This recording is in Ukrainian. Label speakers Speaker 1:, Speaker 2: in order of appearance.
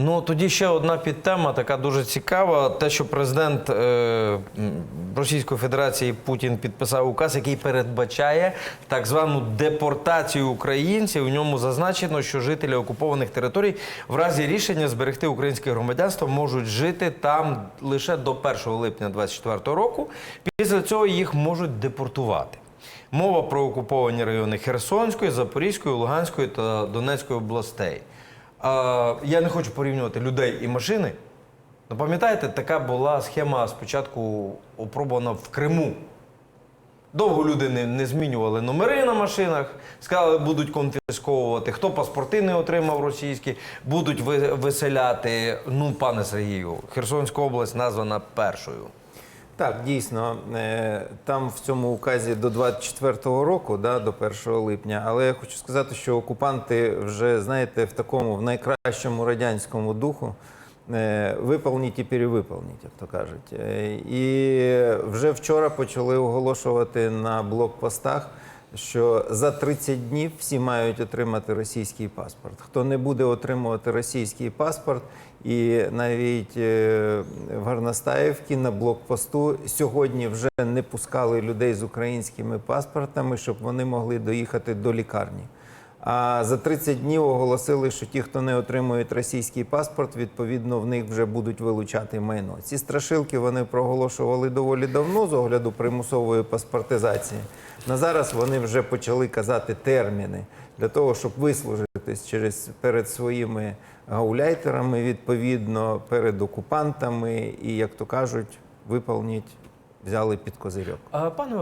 Speaker 1: Ну тоді ще одна підтема, така дуже цікава. Те, що президент е, Російської Федерації Путін підписав указ, який передбачає так звану депортацію українців. У ньому зазначено, що жителі окупованих територій в разі рішення зберегти українське громадянство можуть жити там лише до 1 липня 2024 року. Після цього їх можуть депортувати. Мова про окуповані райони Херсонської, Запорізької, Луганської та Донецької областей. А, я не хочу порівнювати людей і машини. Ну, пам'ятаєте, така була схема спочатку опробувана в Криму. Довго люди не, не змінювали номери на машинах, сказали, будуть конфісковувати. Хто паспорти не отримав російські, будуть виселяти. Ну, пане Сергію, Херсонська область названа першою.
Speaker 2: Так, дійсно, е, там в цьому указі до 24-го року, да, до 1 липня. Але я хочу сказати, що окупанти вже, знаєте, в такому в найкращому радянському духу е, виповніть і перевиповніть, як то кажуть. Е, І вже вчора почали оголошувати на блокпостах. Що за 30 днів всі мають отримати російський паспорт. Хто не буде отримувати російський паспорт, і навіть е, в Гарнастаївці на блокпосту сьогодні вже не пускали людей з українськими паспортами, щоб вони могли доїхати до лікарні. А за 30 днів оголосили, що ті, хто не отримують російський паспорт, відповідно в них вже будуть вилучати майно. Ці страшилки вони проголошували доволі давно з огляду примусової паспортизації. На зараз вони вже почали казати терміни для того, щоб вислужитись через перед своїми гауляйтерами, відповідно, перед окупантами, і як то кажуть, виповніть, взяли під козирьок.
Speaker 1: А, пане